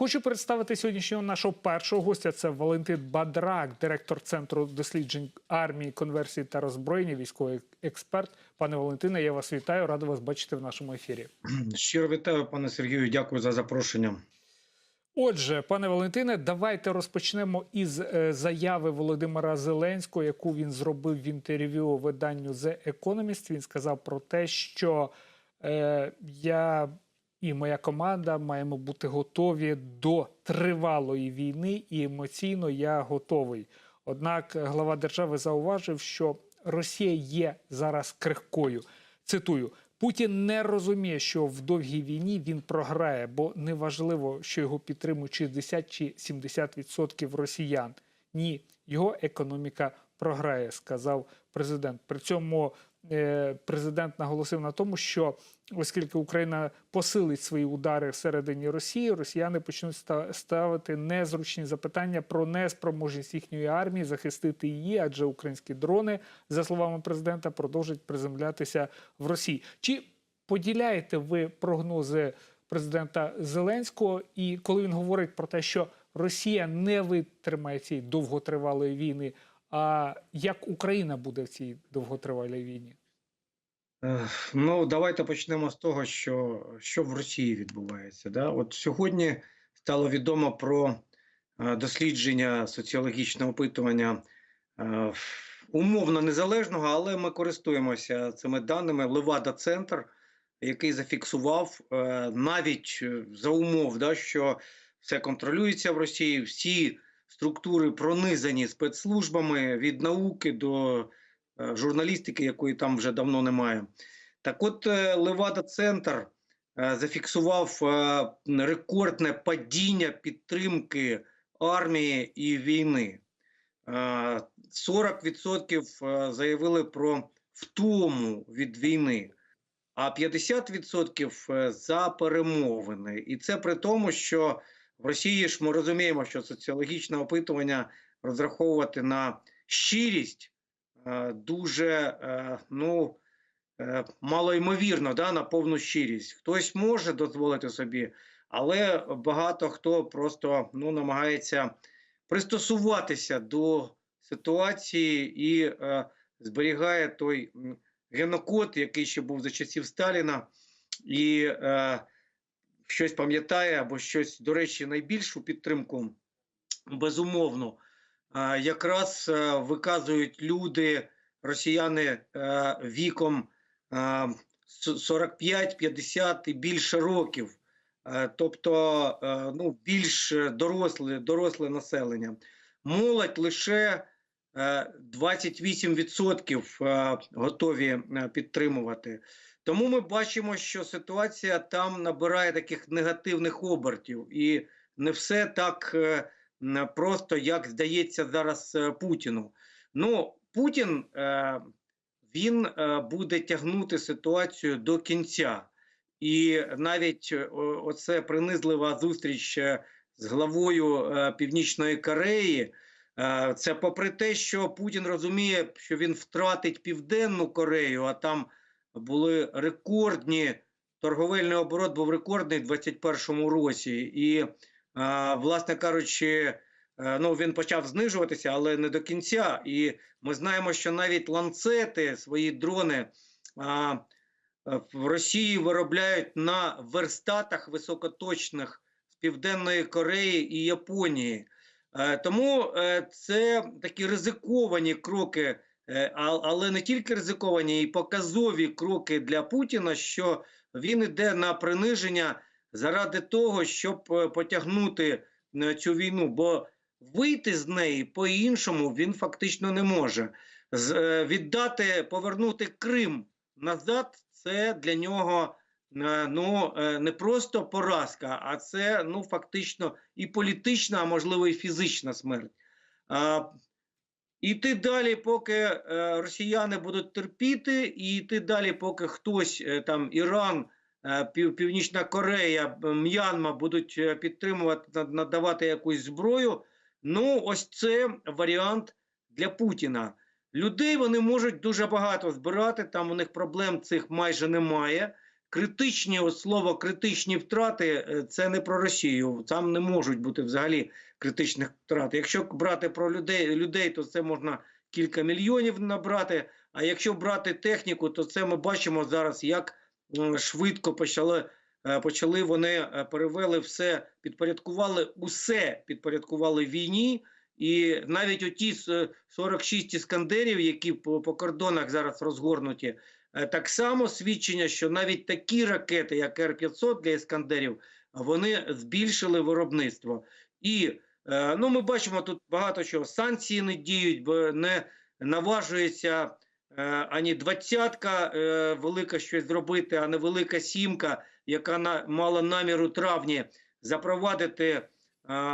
Хочу представити сьогоднішнього нашого першого гостя. Це Валентин Бадрак, директор центру досліджень армії, конверсії та роззброєння, військовий експерт. Пане Валентине, я вас вітаю. Радий вас бачити в нашому ефірі. Щиро вітаю, пане Сергію. Дякую за запрошення. Отже, пане Валентине, давайте розпочнемо із е, заяви Володимира Зеленського, яку він зробив в інтерв'ю виданню The Economist. Він сказав про те, що е, я і моя команда маємо бути готові до тривалої війни, і емоційно я готовий. Однак глава держави зауважив, що Росія є зараз крихкою. Цитую. Путін не розуміє, що в довгій війні він програє, бо неважливо, що його підтримують 60 чи 70% росіян. Ні, його економіка програє, сказав президент. При цьому президент наголосив на тому, що оскільки Україна посилить свої удари всередині Росії, росіяни почнуть ставити незручні запитання про неспроможність їхньої армії захистити її, адже українські дрони, за словами президента, продовжать приземлятися в Росії. Чи поділяєте ви прогнози президента Зеленського? І коли він говорить про те, що Росія не витримає цієї довготривалої війни, а як Україна буде в цій довготривалій війні? Ну, давайте почнемо з того, що, що в Росії відбувається. Да? От сьогодні стало відомо про е, дослідження соціологічного опитування е, умовно незалежного, але ми користуємося цими даними. Левада Центр, який зафіксував е, навіть за умов, да, що все контролюється в Росії, всі структури пронизані спецслужбами від науки до е, журналістики, якої там вже давно немає. Так от е, Левада Центр е, зафіксував рекордне падіння підтримки армії і війни. Е, 40% е, заявили про втому від війни, а 50% е, за перемовини. І це при тому, що в Росії ж ми розуміємо, що соціологічне опитування розраховувати на щирість е, дуже е, ну, е, малоймовірно, да, на повну щирість. Хтось може дозволити собі, але багато хто просто ну, намагається пристосуватися до ситуації і зберігає той генокод, який ще був за часів Сталіна, і е, щось пам'ятає або щось, до речі, найбільшу підтримку, безумовно, е, якраз е, виказують люди, росіяни е, віком е, 45-50 і більше років. Тобто ну, більш доросле, доросле населення. Молодь лише е, 28% е, готові підтримувати. Тому ми бачимо, що ситуація там набирає таких негативних обертів, і не все так е, просто, як здається зараз е, Путіну. Ну, Путін е, він буде тягнути ситуацію до кінця. І навіть оце принизлива зустріч з главою Північної Кореї. Це попри те, що Путін розуміє, що він втратить Південну Корею, а там були рекордні торговельний оборот був рекордний у 2021 році. І, е, власне кажучи, е, ну він почав знижуватися, але не до кінця. І ми знаємо, що навіть ланцети, свої дрони. е, в Росії виробляють на верстатах високоточних з Південної Кореї і Японії. Тому це такі ризиковані кроки, але не тільки ризиковані, і показові кроки для Путіна, що він йде на приниження заради того, щоб е, потягнути е, цю війну. Бо вийти з неї по-іншому він фактично не може. Е, Віддати, повернути Крим назад це для нього е, ну, е, не просто поразка, а це ну, фактично і політична, а можливо, і фізична смерть. Іти далі, поки е, росіяни будуть терпіти, і йти далі, поки хтось е, там Іран, е, Північна Корея, М'янма будуть підтримувати, над- надавати якусь зброю. Ну, ось це варіант для Путіна. Людей вони можуть дуже багато збирати, там у них проблем цих майже немає. Критичні, слово критичні втрати е, це не про Росію. Там не можуть бути взагалі критичних втрат. Якщо брати про людей, людей, то це можна кілька мільйонів набрати. А якщо брати техніку, то це ми бачимо зараз, як швидко почали, е, почали вони е, перевели все, підпорядкували усе, підпорядкували війні. І навіть оті с- 46 іскандерів, які по, по кордонах зараз розгорнуті, так само свідчення, що навіть такі ракети, як Р-500 для іскандерів, вони збільшили виробництво. І е, ну, ми бачимо тут багато чого. Санкції не діють, бо не наважується е, ані двадцятка е, велика щось зробити, а не велика сімка, яка мала намір у травні запровадити, е,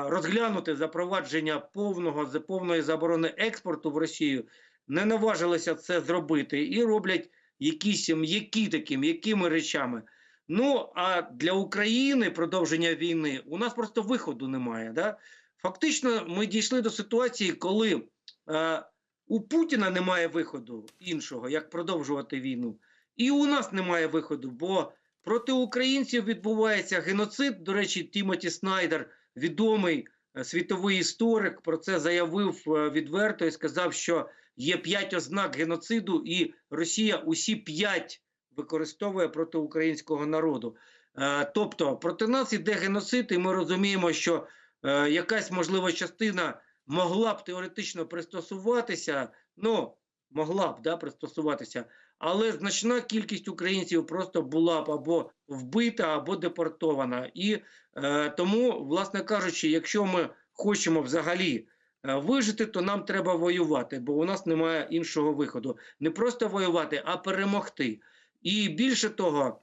розглянути запровадження повного повної заборони експорту в Росію, не наважилися це зробити і роблять якісь м'які такі м'якими речами. Ну а для України продовження війни у нас просто виходу немає. Да? Фактично, ми дійшли до ситуації, коли е, у Путіна немає виходу іншого, як продовжувати війну, і у нас немає виходу, бо проти українців відбувається геноцид. До речі, Тімоті Снайдер, відомий е, світовий історик, про це заявив е, відверто і сказав, що є п'ять ознак геноциду, і Росія усі п'ять використовує проти українського народу. Е, Тобто проти нас іде геноцид, і ми розуміємо, що е, якась можлива частина могла б теоретично пристосуватися, ну могла б да, пристосуватися, але значна кількість українців просто була б або вбита, або депортована. І е, тому, власне кажучи, якщо ми хочемо взагалі вижити, то нам треба воювати, бо у нас немає іншого виходу. Не просто воювати, а перемогти. І більше того,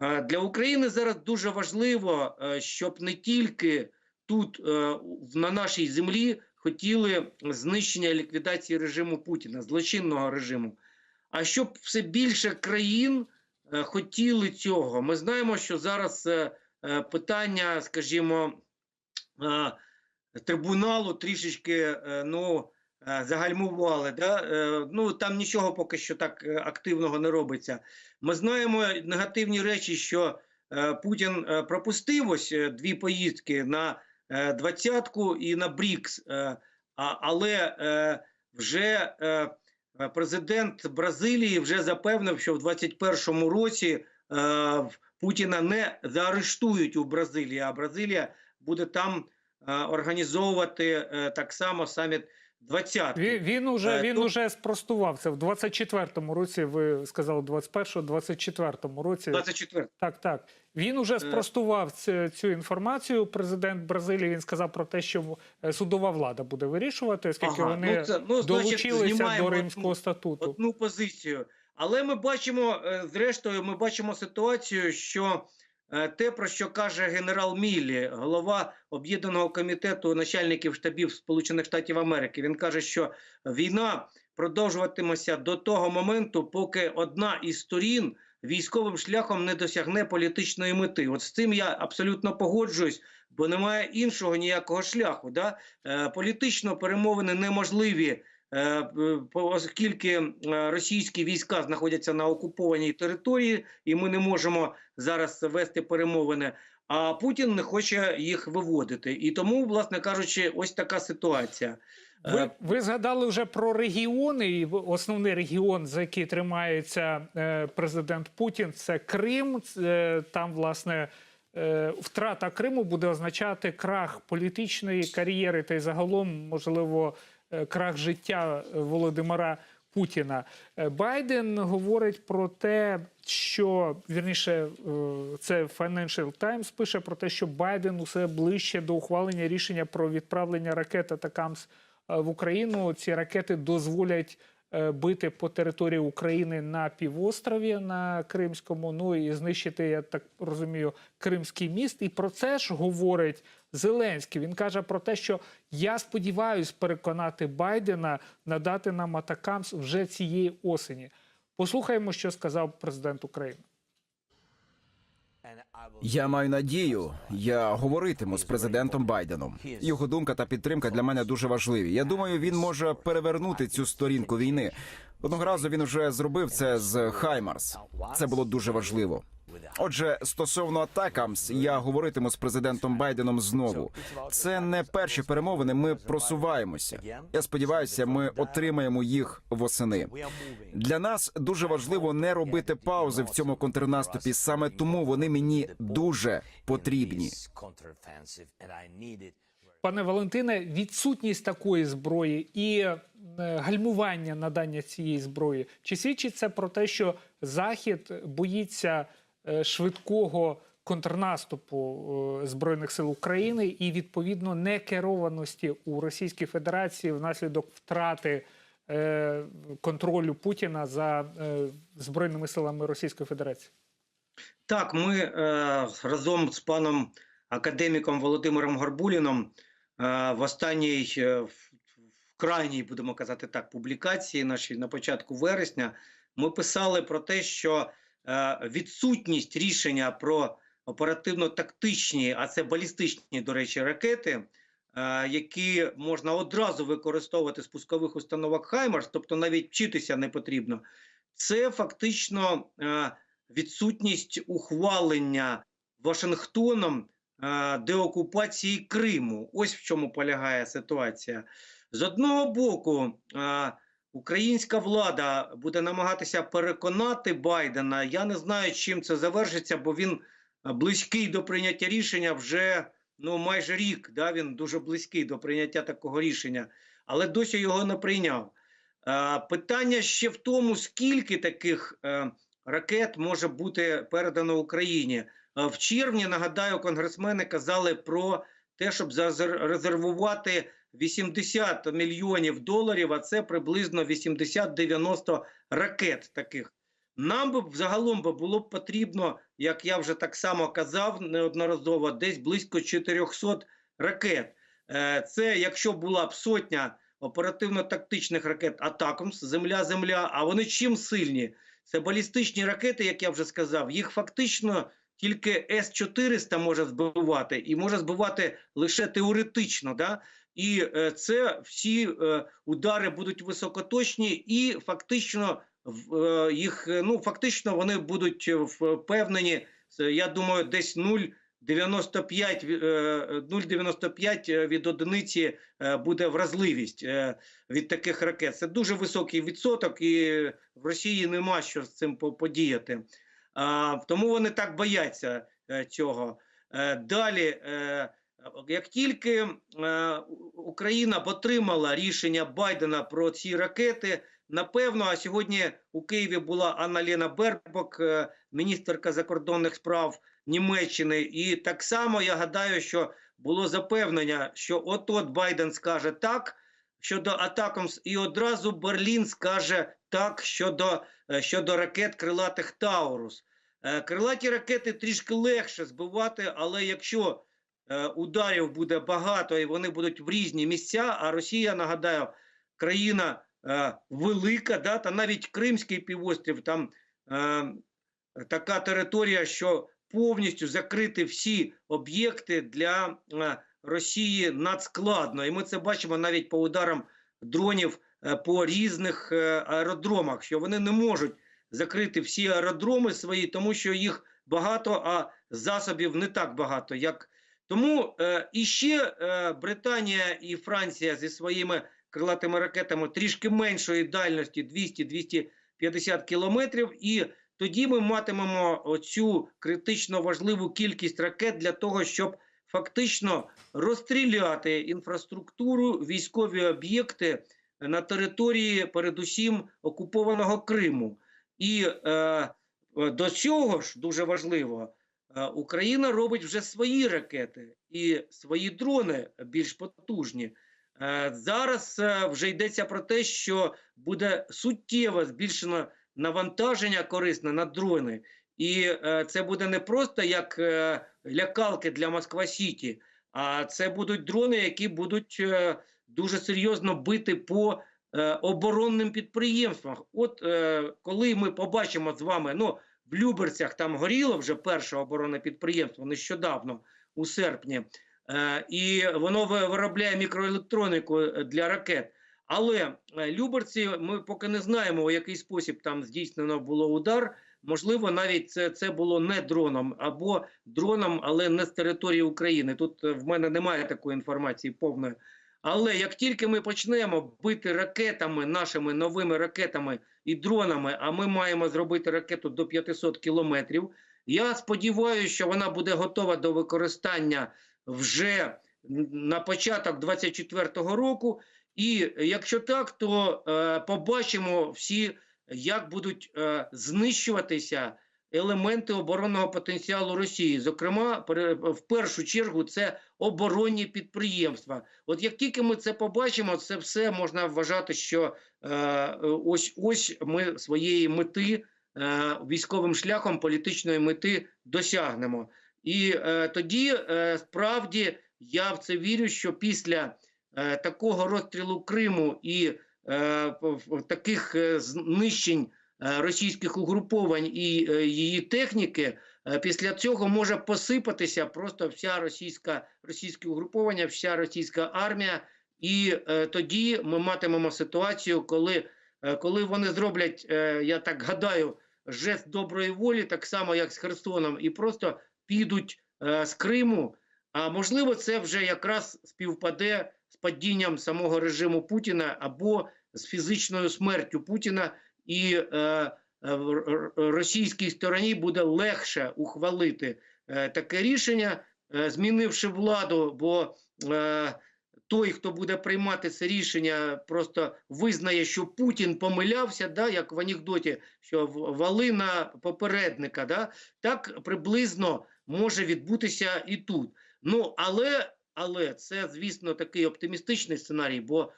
е, для України зараз дуже важливо, е, щоб не тільки тут, е, на нашій землі, хотіли знищення ліквідації режиму Путіна, злочинного режиму, а щоб все більше країн е, хотіли цього. Ми знаємо, що зараз е, е, питання, скажімо, е, трибуналу трішечки е, ну, е, загальмували. Да? Е, Ну, там нічого поки що так активного не робиться. Ми знаємо негативні речі, що Путін пропустив ось дві поїздки на двадцятку і на БРІКС, але вже президент Бразилії вже запевнив, що в 2021 році Путіна не заарештують у Бразилії, а Бразилія буде там організовувати е, так само саміт двадцятки. Він, він уже Е, він уже спростував це в 24-му році. Ви сказали 21-му, 24-му році. 24 Так, так. Він уже Е. спростував цю, цю інформацію. Президент Бразилії він сказав про те, що е, судова влада буде вирішувати, оскільки Ага, вони ну це- ну, долучилися знімаємо до Римського одну- статуту. одну позицію. Але ми бачимо, е, зрештою, ми бачимо ситуацію, що е, те, про що каже генерал Міллі, голова об'єднаного комітету начальників штабів Сполучених Штатів Америки, він каже, що війна продовжуватиметься до того моменту, поки одна із сторін військовим шляхом не досягне політичної мети. От з цим я абсолютно погоджуюсь, бо немає іншого ніякого шляху. Да? Е, політично перемовини неможливі. Е, Оскільки е, російські війська знаходяться на окупованій території, і ми не можемо зараз вести перемовини, а Путін не хоче їх виводити. І тому, власне кажучи, ось така ситуація. Е, Ви, ви згадали вже про регіони, і основний регіон, за який тримається президент Путін, це Крим. Там, власне, втрата Криму буде означати крах політичної кар'єри та й загалом, можливо, крах життя е, Володимира Путіна. Е, Байден говорить про те, що вірніше, е, це Financial Times пише про те, що Байден усе ближче до ухвалення рішення про відправлення ракет Атакамс е, в Україну. Ці ракети дозволять е, бити по території України на півострові на Кримському. Ну і знищити, я так розумію, Кримський міст. І про це ж говорить Зеленський. Він каже про те, що я сподіваюся переконати Байдена надати нам Атакамс вже цієї осені. Послухаємо, що сказав президент України. Я маю надію. Я говоритиму з президентом Байденом. Його думка та підтримка для мене дуже важливі. Я думаю, він може перевернути цю сторінку війни. Одного разу він вже зробив це з Хаймарс. Це було дуже важливо. Отже, стосовно атакамс, я говоритиму з президентом Байденом знову. Це не перші перемовини. Ми просуваємося. Я сподіваюся, ми отримаємо їх восени. Для нас дуже важливо не робити паузи в цьому контрнаступі. Саме тому вони мені дуже потрібні. Пане Валентине, відсутність такої зброї і е, гальмування надання цієї зброї чи свідчить це про те, що Захід боїться швидкого контрнаступу е, збройних сил України і відповідно некерованості у Російській Федерації внаслідок втрати е, контролю Путіна за е, збройними силами Російської Федерації? Так, ми е, разом з паном академіком Володимиром Горбуліном е, в останній е, крайній, будемо казати так, публікації нашій на початку вересня ми писали про те, що е, відсутність рішення про оперативно-тактичні, а це балістичні, до речі, ракети, е, які можна одразу використовувати з пускових установок Хаймарс, тобто навіть вчитися не потрібно. Це фактично е, відсутність ухвалення Вашингтоном е, деокупації Криму. Ось в чому полягає ситуація. З одного боку, е, українська влада буде намагатися переконати Байдена. Я не знаю, чим це завершиться, бо він е, близький до прийняття рішення вже ну, майже рік. Да, він дуже близький до прийняття такого рішення, але досі його не прийняв. Е, Питання ще в тому, скільки таких е, ракет може бути передано Україні. Е, В червні, нагадаю, конгресмени казали про те, щоб зарезервувати 80 мільйонів доларів, а це приблизно 80-90 ракет таких. Нам би загалом би було б потрібно, як я вже так само казав неодноразово, десь близько 400 ракет. Е, Це якщо була б сотня оперативно-тактичних ракет Атакамс, земля-земля, а вони чим сильні? Це балістичні ракети, як я вже сказав, їх фактично тільки С-400 може збивати і може збивати лише теоретично. Да? І е, це всі е, удари будуть високоточні, і фактично е, їх ну фактично вони будуть впевнені. Я думаю, десь 0,95 ві- е, 0,95 від одиниці буде вразливість від таких ракет. Це дуже високий відсоток, і в Росії нема що з цим по- подіяти. Тому вони так бояться цього. Далі, як тільки е, Україна отримала рішення Байдена про ці ракети, напевно, а сьогодні у Києві була Анна Лена Бербок, е, міністерка закордонних справ Німеччини, і так само я гадаю, що було запевнення, що от-от Байден скаже так щодо Атакамс, і одразу Берлін скаже так щодо, е, щодо ракет крилатих Таурус. Е, Крилаті ракети трішки легше збивати, але якщо ударів буде багато і вони будуть в різні місця, а Росія, нагадаю, країна е, велика, да, та навіть Кримський півострів, там е, така територія, що повністю закрити всі об'єкти для е, Росії надскладно. І ми це бачимо навіть по ударам дронів е, по різних е, аеродромах, що вони не можуть закрити всі аеродроми свої, тому що їх багато, а засобів не так багато. як Тому е, і ще е, Британія і Франція зі своїми крилатими ракетами трішки меншої дальності 200-250 кілометрів. І тоді ми матимемо оцю критично важливу кількість ракет для того, щоб фактично розстріляти інфраструктуру, військові об'єкти на території, передусім окупованого Криму. І е, до цього ж дуже важливо, Україна робить вже свої ракети і свої дрони більш потужні. Е, зараз е, вже йдеться про те, що буде суттєво збільшено навантаження корисне на дрони, і е, це буде не просто як е, лякалки для Москва Сіті, а це будуть дрони, які будуть е, дуже серйозно бити по е, оборонним підприємствам. От е, коли ми побачимо з вами, ну в Люберцях там горіло вже перше оборонне підприємство нещодавно у серпні, е, і воно виробляє мікроелектроніку е, для ракет. Але е, Люберці, ми поки не знаємо, у який спосіб там здійснено було удар. можливо, навіть це, це було не дроном або дроном, але не з території України. Тут в мене немає такої інформації повної. Але як тільки ми почнемо бити ракетами, нашими новими ракетами і дронами, а ми маємо зробити ракету до 500 кілометрів, я сподіваюся, що вона буде готова до використання вже на початок 24-го року. І якщо так, то е, побачимо всі, як будуть е, знищуватися елементи оборонного потенціалу Росії. Зокрема, в першу чергу це оборонні підприємства. От як тільки ми це побачимо, це все можна вважати, що е, ось ось ми своєї мети е, військовим шляхом політичної мети досягнемо. І е, тоді е, справді я в це вірю, що після е, такого розстрілу Криму і е, таких е, знищень російських угруповань і е, її техніки, е, після цього може посипатися просто вся російська російське угруповання, вся російська армія, і е, тоді ми матимемо ситуацію, коли, е, коли вони зроблять, е, я так гадаю, жест доброї волі, так само як з Херсоном, і просто підуть е, з Криму. А можливо, це вже якраз співпаде з падінням самого режиму Путіна або з фізичною смертю Путіна, і е, е, російській стороні буде легше ухвалити е, таке рішення, змінивши владу, бо той, хто буде приймати це рішення, просто визнає, що Путін помилявся, да, як в анекдоті, що в- вали на попередника. Да, так приблизно може відбутися і тут. Ну але, але це, звісно, такий оптимістичний сценарій, бо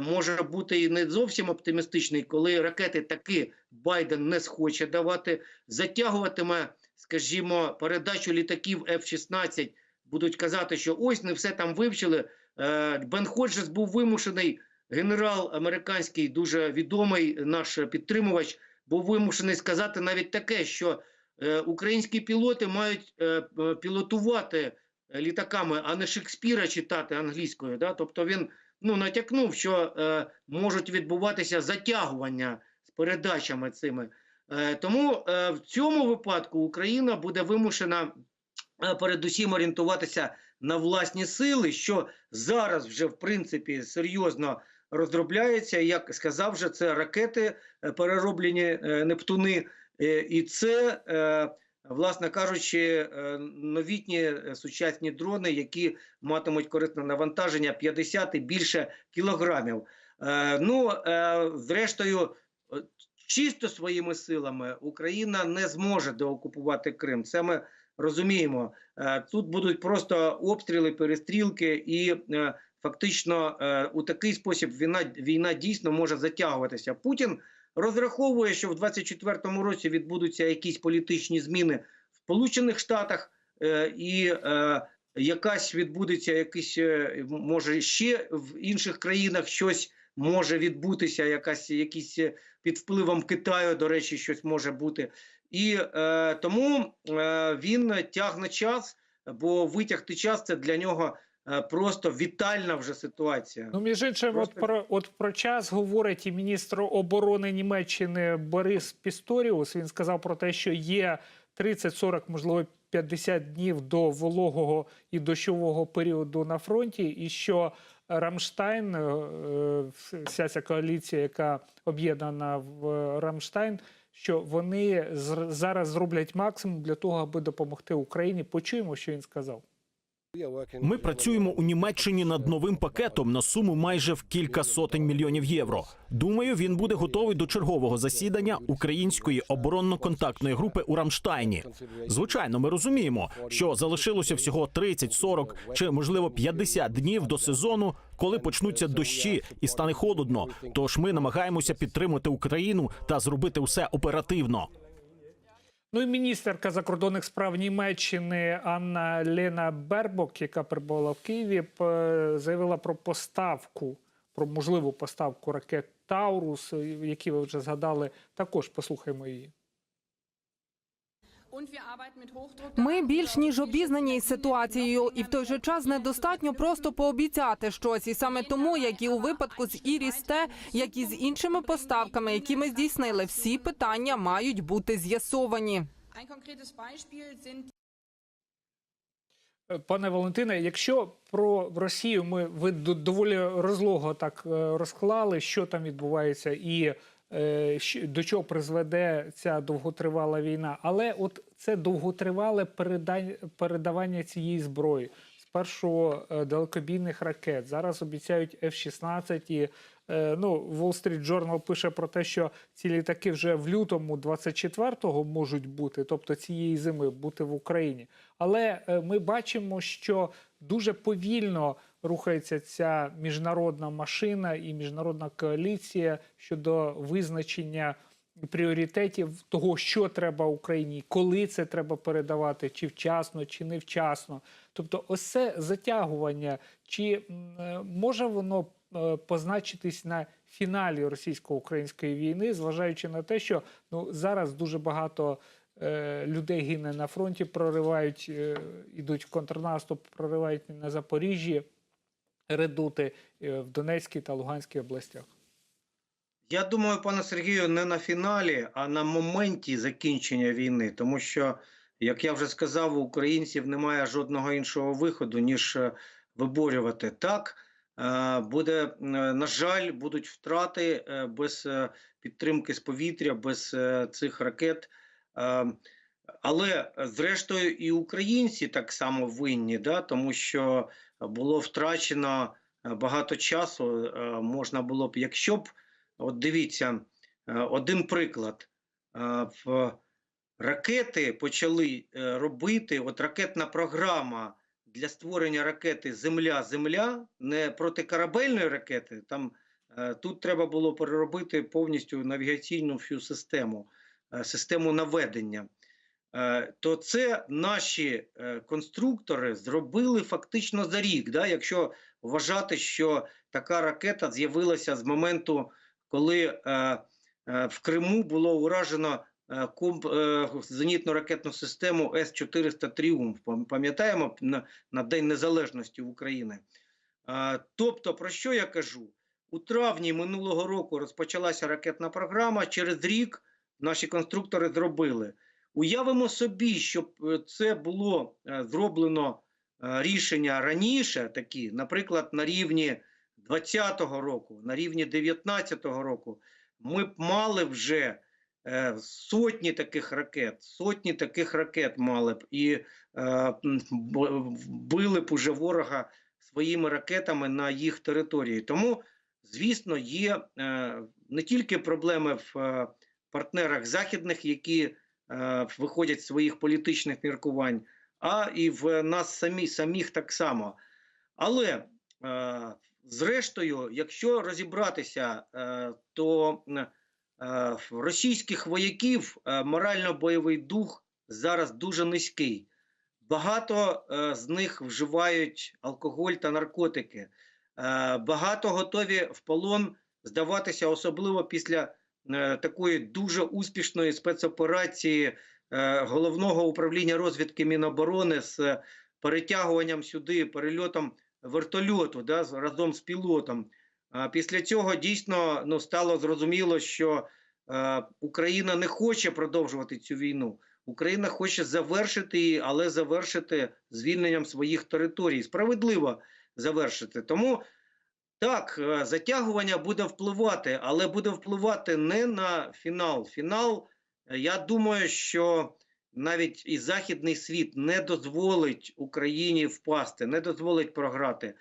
може бути і не зовсім оптимістичний, коли ракети таки Байден не схоче давати, затягуватиме, скажімо, передачу літаків F-16, будуть казати, що ось не все там вивчили. Е, Бен Ходжес був вимушений, генерал американський, дуже відомий наш підтримувач, був вимушений сказати навіть таке, що е, українські пілоти мають е, е, пілотувати літаками, а не Шекспіра читати англійською. Да? Тобто він ну, натякнув, що е, можуть відбуватися затягування з передачами цими. Е, тому е, в цьому випадку Україна буде вимушена е, передусім орієнтуватися на власні сили, що зараз вже в принципі серйозно розробляється. Як сказав вже, це ракети е, перероблені е, Нептуни, е, і це, власне кажучи, е, новітні е, сучасні дрони, які матимуть корисне навантаження 50 і більше кілограмів. Е, Ну, зрештою, чисто своїми силами Україна не зможе деокупувати Крим. Це ми розуміємо. Тут будуть просто обстріли, перестрілки, і фактично у такий спосіб війна, війна дійсно може затягуватися. Путін розраховує, що в 24-му році відбудуться якісь політичні зміни в Сполучених Штатах, е, і е, якась відбудеться, якийсь е, може ще в інших країнах щось може відбутися, якась якісь під впливом Китаю, до речі, щось може бути. І тому він тягне час, бо витягти час це для нього просто вітальна вже ситуація. Ну, між іншим, Просто- от про от про час говорить і міністр оборони Німеччини Борис Пісторіус. Він сказав про те, що є 30-40, можливо, 50 днів до вологого і дощового періоду на фронті, і що Рамштайн, е, е, вся ця коаліція, яка об'єднана в Рамштайн, що вони зараз зроблять максимум для того, аби допомогти Україні. Почуємо, що він сказав. Ми працюємо у Німеччині над новим пакетом на суму майже в кілька сотень мільйонів євро. Думаю, він буде готовий до чергового засідання української оборонно-контактної групи у Рамштайні. Звичайно, ми розуміємо, що залишилося всього 30, 40 чи можливо 50 днів до сезону, коли почнуться дощі і стане холодно. Тож ми намагаємося підтримати Україну та зробити все оперативно. Ну і міністерка закордонних справ Німеччини Анна Лена Бербок, яка прибула в Києві, заявила про поставку, про можливу поставку ракет Таурус, які ви вже згадали. Також послухаємо її. Ми більш ніж обізнані із ситуацією, і в той же час недостатньо просто пообіцяти щось. І саме тому, як і у випадку з Іріс, те, як і з іншими поставками, які ми здійснили, всі питання мають бути з'ясовані. Е, Пане Валентине, якщо про Росію ми ви доволі розлого так е, розклали, що там відбувається, і до чого призведе ця довготривала війна, але от це довготривале передавання цієї зброї. Спершу е, далекобійних ракет. Зараз обіцяють F-16 і е, ну, Wall Street Journal пише про те, що ці літаки вже в лютому 24-го можуть бути, тобто цієї зими бути в Україні. Але е, ми бачимо, що дуже повільно рухається ця міжнародна машина і міжнародна коаліція щодо визначення пріоритетів того, що треба Україні, коли це треба передавати, чи вчасно, чи невчасно. Тобто, ось це затягування, чи е, може воно е, позначитись на фіналі російсько-української війни, зважаючи на те, що ну зараз дуже багато е, людей гине на фронті, проривають, ідуть в контрнаступ, проривають на Запоріжжі редути е, в Донецькій та Луганській областях. Я думаю, пане Сергію, не на фіналі, а на моменті закінчення війни, тому що, як я вже сказав, у українців немає жодного іншого виходу, ніж е, виборювати. Так, е, буде, на жаль, будуть втрати без підтримки з повітря, без цих ракет. Але, зрештою, і українці так само винні, да, тому що було втрачено е, багато часу. е, Можна було б, якщо б От дивіться, е, один приклад. В ракети почали робити, от ракетна програма для створення ракети Земля-Земля, не протикорабельної ракети. Там тут треба було переробити повністю навігаційну всю систему, систему наведення. Е, То це наші е, конструктори зробили фактично за рік. Да? Якщо вважати, що така ракета з'явилася з моменту коли е, в Криму було уражено комп, е, зенітно-ракетну систему С-400 Тріумф. Пам- Пам'ятаємо на, День Незалежності України. Тобто, про що я кажу? У травні минулого року розпочалася ракетна програма. Через рік наші конструктори зробили. Уявимо собі, щоб е, це було е, зроблено е, рішення раніше, такі, наприклад, на рівні 20-го року, на рівні 19-го року, ми б мали вже сотні таких ракет, сотні таких ракет мали б і били б уже ворога своїми ракетами на їх території. Тому, звісно, є не тільки проблеми в партнерах західних, які виходять з своїх політичних міркувань, а і в нас самі, самих так само. Але е, Зрештою, якщо розібратися, е, то російських вояків е, морально-бойовий дух зараз дуже низький. Багато е, з них вживають алкоголь та наркотики. Е, Багато готові в полон здаватися, особливо після такої дуже успішної спецоперації е, головного управління розвідки Міноборони з перетягуванням сюди, перельотом вертольоту да, разом з пілотом. Після цього дійсно ну, стало зрозуміло, що е, Україна не хоче продовжувати цю війну. Україна хоче завершити її, але завершити звільненням своїх територій. Справедливо завершити. Тому так, е, затягування буде впливати, але буде впливати не на фінал. Фінал, е, я думаю, що навіть і західний світ не дозволить Україні впасти, не дозволить програти.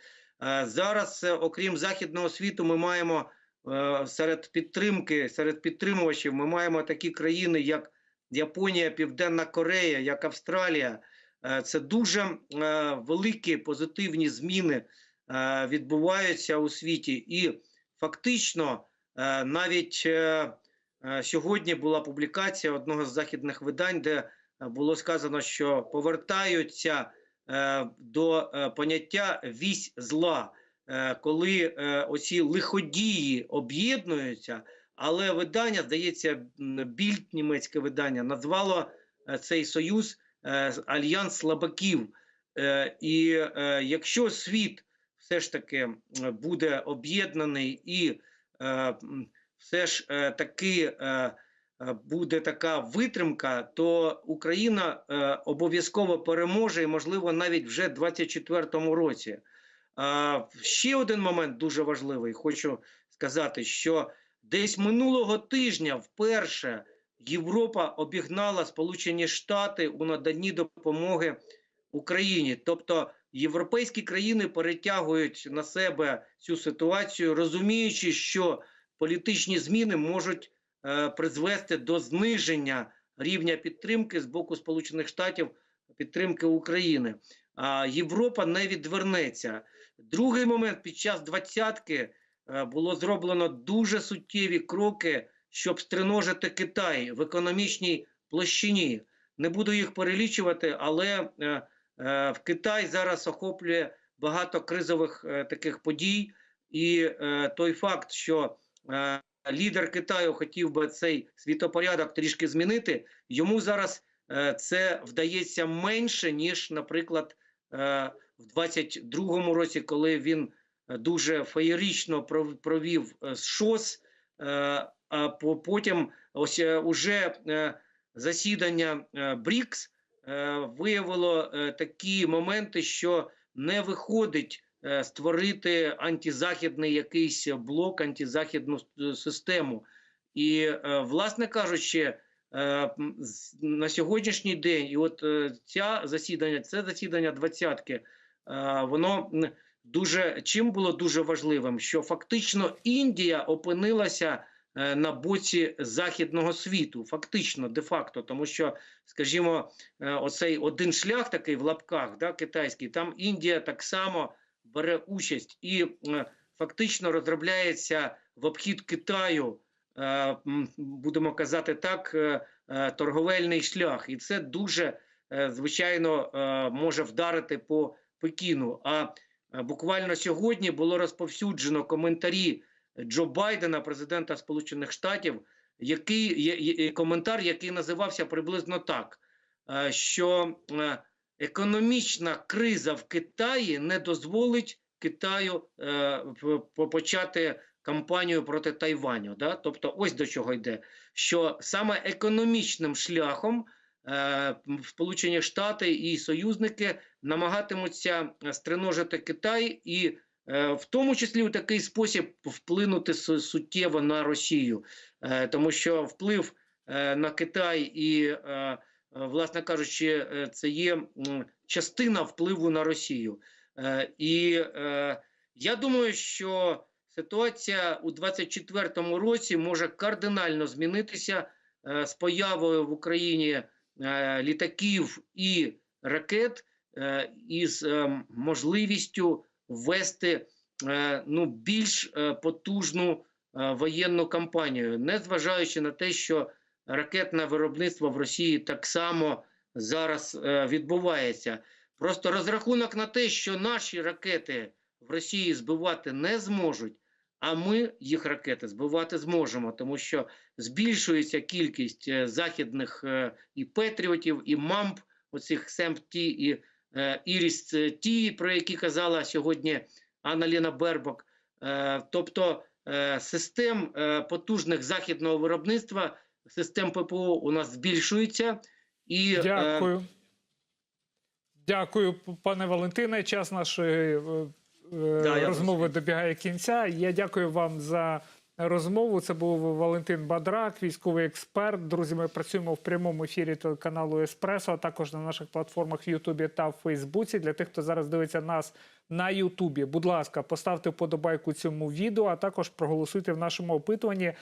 Е, Зараз, окрім західного світу, ми маємо серед підтримки, серед підтримувачів, ми маємо такі країни, як Японія, Південна Корея, як Австралія. Це дуже великі позитивні зміни відбуваються у світі, і фактично е, навіть е, е, сьогодні була публікація одного з західних видань, де е, було сказано, що повертаються е, до е, поняття вісь зла, е, коли е, оці лиходії об'єднуються. Але видання, здається, більд німецьке видання назвало е, цей союз е, альянс слабаків. Е, І е, якщо світ все ж таки буде об'єднаний і е, все ж е, таки е, буде така витримка, то Україна обов'язково переможе і, можливо, навіть вже в 2024 році. Ще один момент дуже важливий. Хочу сказати, що десь минулого тижня вперше Європа обігнала Сполучені Штати у наданні допомоги Україні. Тобто європейські країни перетягують на себе цю ситуацію, розуміючи, що політичні зміни можуть е, призвести до зниження рівня підтримки з боку Сполучених Штатів підтримки України. А Європа не відвернеться. Другий момент під час двадцятки е, було зроблено дуже суттєві кроки, щоб стриножити Китай в економічній площині. Не буду їх перелічувати, але е, в Китай зараз охоплює багато кризових е, таких подій, і е, той факт, що е, лідер Китаю хотів би цей світопорядок трішки змінити, йому зараз е, це вдається менше ніж, наприклад, е, в 22-му році, коли він е, дуже феєрично провів е, ШОС, е, а по- потім ось е, уже е, засідання е, БРІКС. е, виявило е, такі моменти, що не виходить е, створити антизахідний якийсь блок, антизахідну систему. І, е, власне кажучи, е, на сьогоднішній день, і от е, ця засідання, це засідання двадцятки, е, воно дуже чим було дуже важливим, що фактично Індія опинилася е, на боці західного світу, фактично, де-факто, тому що, скажімо, е, оцей один шлях такий в лапках, да, китайський, там Індія так само бере участь і е, фактично розробляється в обхід Китаю, е, будемо казати так, е, е, торговельний шлях, і це дуже е, звичайно е, може вдарити по Пекіну. А е, буквально сьогодні було розповсюджено коментарі Джо Байдена, президента Сполучених Штатів, який є- коментар, який називався приблизно так, е, що е, економічна криза в Китаї не дозволить Китаю е, почати кампанію проти Тайваню. Да? Тобто, ось до чого йде. Що саме економічним шляхом Сполучені Штати і союзники намагатимуться стриножити Китай і в тому числі у такий спосіб вплинути суттєво на Росію, Е, тому що вплив е, на Китай і, е, е, власне кажучи, е, це є частина впливу на Росію. Е, І е, я думаю, що ситуація у 2024 році може кардинально змінитися е, з появою в Україні е, літаків і ракет, е, із е, можливістю ввести е, ну, більш е, потужну е, воєнну кампанію, незважаючи на те, що ракетне виробництво в Росії так само зараз відбувається. Просто розрахунок на те, що наші ракети в Росії збивати не зможуть, а ми їх ракети збивати зможемо, тому що збільшується кількість західних і петріотів, і мамп, оцих СЕМП-Ті і Іріс Ті, про які казала сьогодні Анна Ліна Бербок. Е, тобто е, систем е, потужних західного виробництва, систем ППО у нас збільшується. І, е, Дякую. Дякую, пане Валентине. Час нашої е, е, Да, розмови добігає кінця. Я дякую вам за розмову. Це був Валентин Бадрак, військовий експерт. Друзі, ми працюємо в прямому ефірі телеканалу Еспресо, а також на наших платформах в Ютубі та в Фейсбуці. Для тих, хто зараз дивиться нас на Ютубі, будь ласка, поставте вподобайку цьому відео, а також проголосуйте в нашому опитуванні.